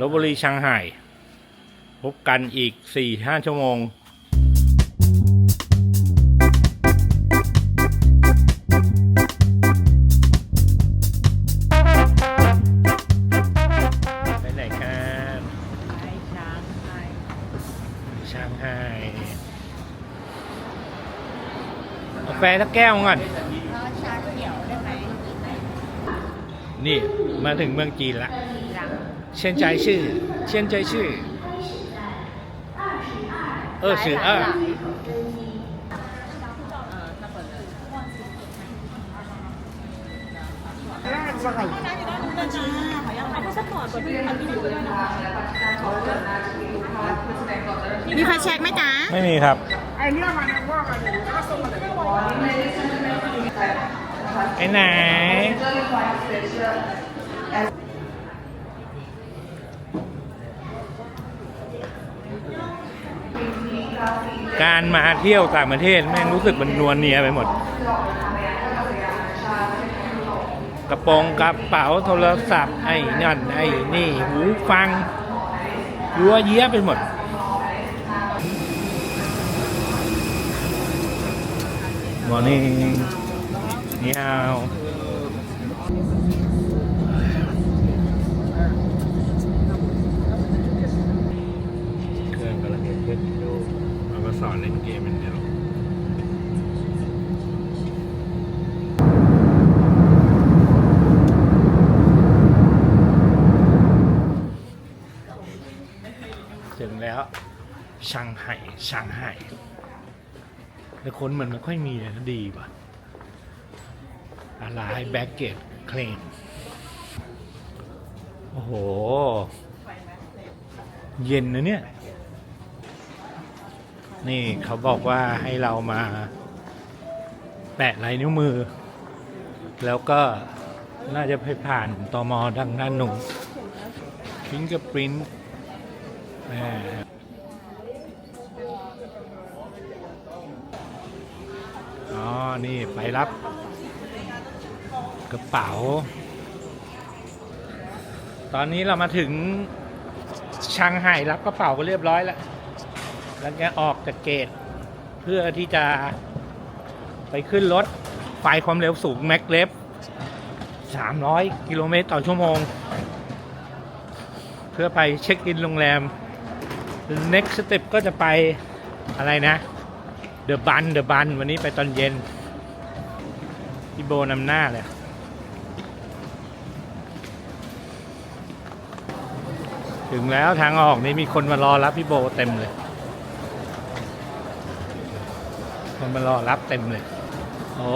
ลบบุรีชังไห่พบกันอีกสี่ห้าชั่วโมงไปไหนกันไปช้างไทยช่างไห้กาแฟสักแก้วก่อนแล้วชาเขียวได้ไหมนี่ มาถึงเมืองจีนละหลัง เชียนใจชื่อเชียนใจชื่อเออสื่อเออเออถ้าเปิดเลยมีไฟแช็กไหมจ๊ะไม่มีครับไอ้ไหน การมาเที่ยวต่างประเทศแม่งรู้สึกมันนวลเนียไปหมด กระโปรงกระเป๋าโทรศัพท์ ไอ้นั่นไอ้นี่หูฟังยัวเยี้ยไปหมด Morning นี่เอาเครื่องกำลังจะขึ้นดูเราก็ สอนเล่นเกมเดียวถึงแล้วช่างไห่ช่างไห่แต่คนเหมันไม่ค่อยมีเลยนะดีป่ะอะไรแบ็กเกตเคลมโอ้โห เย็นนะเนี่ย นี่เขาบอกว่าให้เรามาแปะลายนิ้วมือ แล้วก็น่าจะไปผ่านตอมอดังด้านหนุ่มฟิงกอร์ปรินต์อ๋อ นี่ไปรับกระเป๋า ตอนนี้เรามาถึงชางไห่รับกระเป๋าก็เรียบร้อยแล้ว แล้วก็ออกจากเกต เพื่อที่จะไปขึ้นรถไฟความเร็วสูงแม็กเลฟ300 กิโลเมตรต่อชั่วโมง เพื่อไปเช็คอินโรงแรม next step ก็จะไปอะไรนะ เดอะบัน เดอะบัน วันนี้ไปตอนเย็นพี่โบนำหน้าเลยถึงแล้วทางออกนี่มีคนมารอรับพี่โบเต็มเลย มันมารอรับเต็มเลย โอ้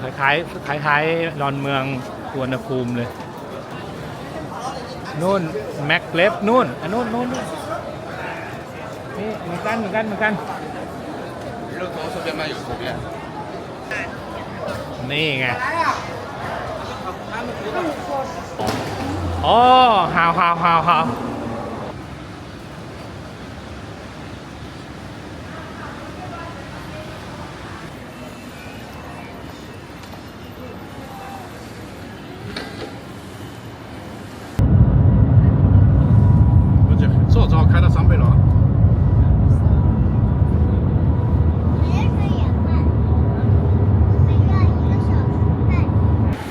คล้ายคล้ายคล้ายๆดอนเมืองสวนภูมิเลยนู่นแม็กเลฟนู่นอันนู่นนู่นนี่เหมือนกันเหมือนกันเหมือนกัน 이런 경험소비만 요소비 야. นี่ไงอ๋อฮาวฮาวฮาวฮาว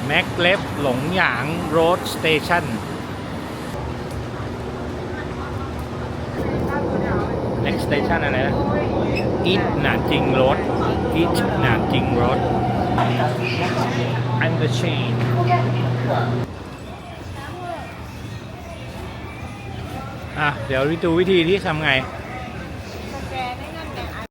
แม็กเลฟหลงหยางโรดสเตชัน next station อะไรนะอีทหนานจริงรถอีทหนานจริงรถ and the chain อะ เดี๋ยวดูวิธีที่ทำไง สแกนได้เงินแกอั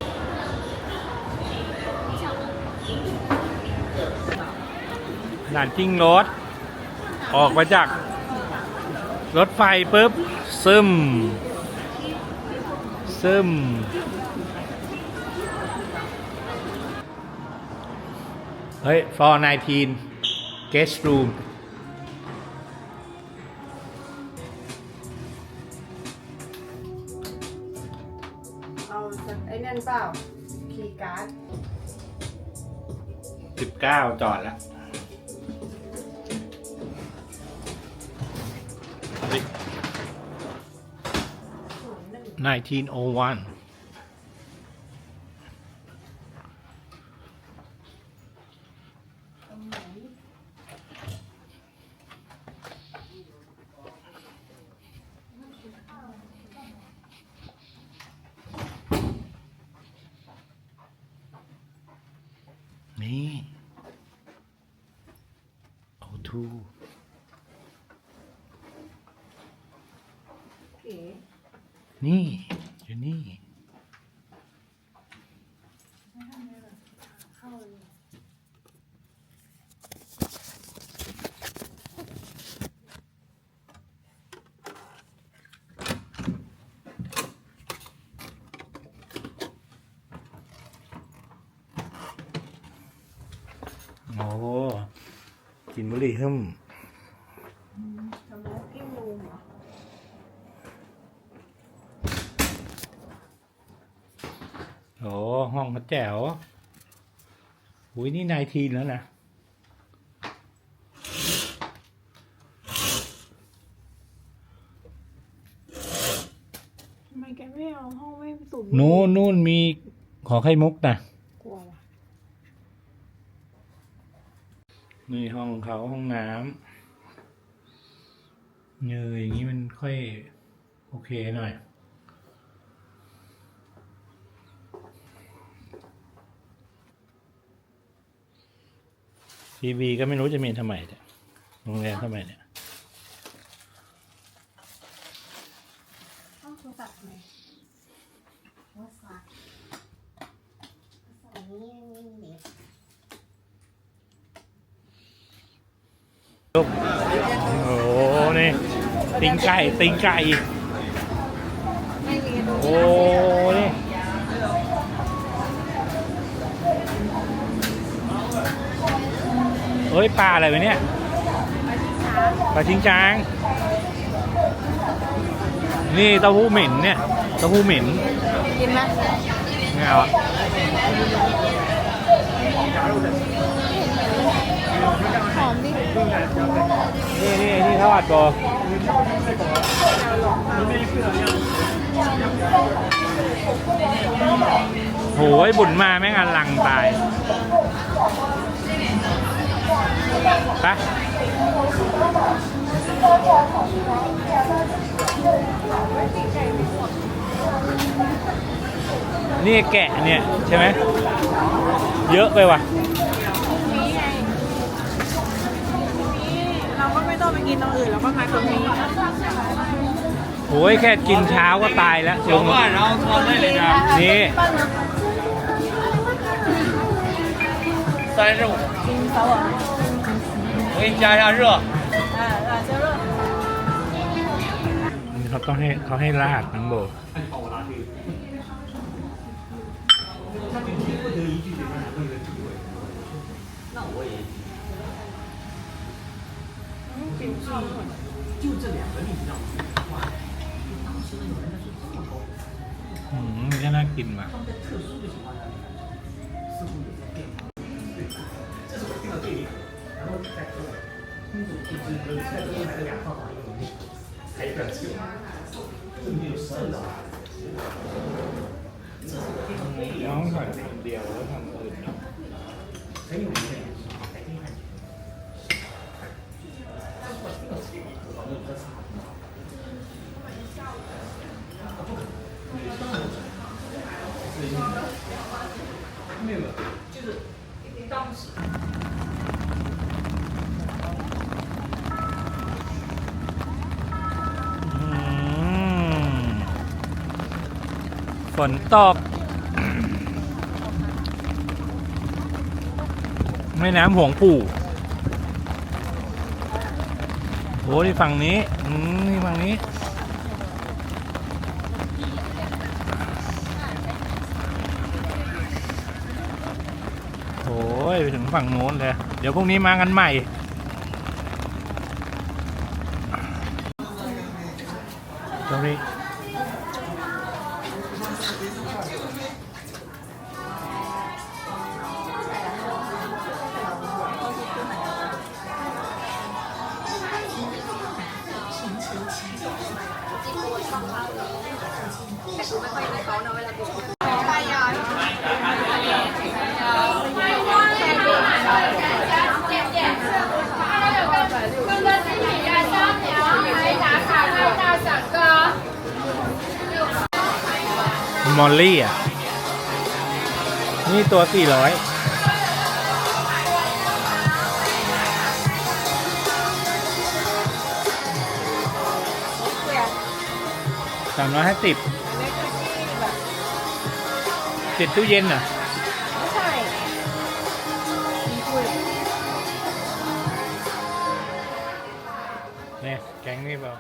นหนานจริงรถ ออกมาจากรถไฟปุ๊บ ซึม ซึม เฮ้ย for 19 guest room เอาไอ้นั่นเปล่า คีย์การ์ด 19 จอดแล้ว 1901ตรงไหน นี่โอทู เก๋ นี่ อยู่นี่เข้โอ้กินบุหรี่หึ่ม ทำไมกิ้งรูมเหรอ โอ้ห้องเขาแจ๋วอุ้ยนี่นายทีนแล้วนะทำไมแกไม่เอาห้องไม่สูบนู่นนู่นมีขอไข่มุกนะกลัวว่ะนี่ห้องเขาห้องน้ำเนยอย่างนี้มันค่อย โอเคหน่อย ทีบีก็ไม่รู้จะมีทำไมเนี่ยโรงแรมทำไมเนี่ยต้องตัพไหมลูกโอ้โหนี่ติงไก่ติงไก่ไม่มีโอ้ เฮ้ยปลาอะไรวะเนี่ยปลาชิงช้าง นี่เต้าหู้เหม็นเนี่ยเต้าหู้เหม็นกินไหมไม่เอาอะหอมดินี่นี่นี่ทอดโบโหยบุญมาแม่งอันลังตายะนี่แกะเนี่ย ใช่ไหม เยอะไปว่ะนี่เราก็ไม่ต้องไปกินตรงอื่นเราก็มาตรงนี้โอ้ยแค่กินเช้าก็ตายแล้วลงว่าเรานได้เลยนะนี่ใส่ลงกินเขา 我给你加一下热。 อ่าอ่าเจ้าเลิก เขาต้องให้เขาให้ราดน้องโบ อืมก็น่ากินว่ะ น้องขายคนเดียวแล้วทำอื่นเนาะอื ฝนตก แม่น้ำหวงปู่โอ้นี่ฝั่งนี้อืมนี่ฝั่งนี้ โอ้ยไปถึงฝั่งโน้นเลย เดี๋ยวพรุ่งนี้มากันใหม่ ตรงนี้ มอลลี่อะ นี่ตัว400 สามร้อยห้าสิบเจ็ดตู้เย็นเหรอไม่ใช่เนี่ยแกงนี่เปล่า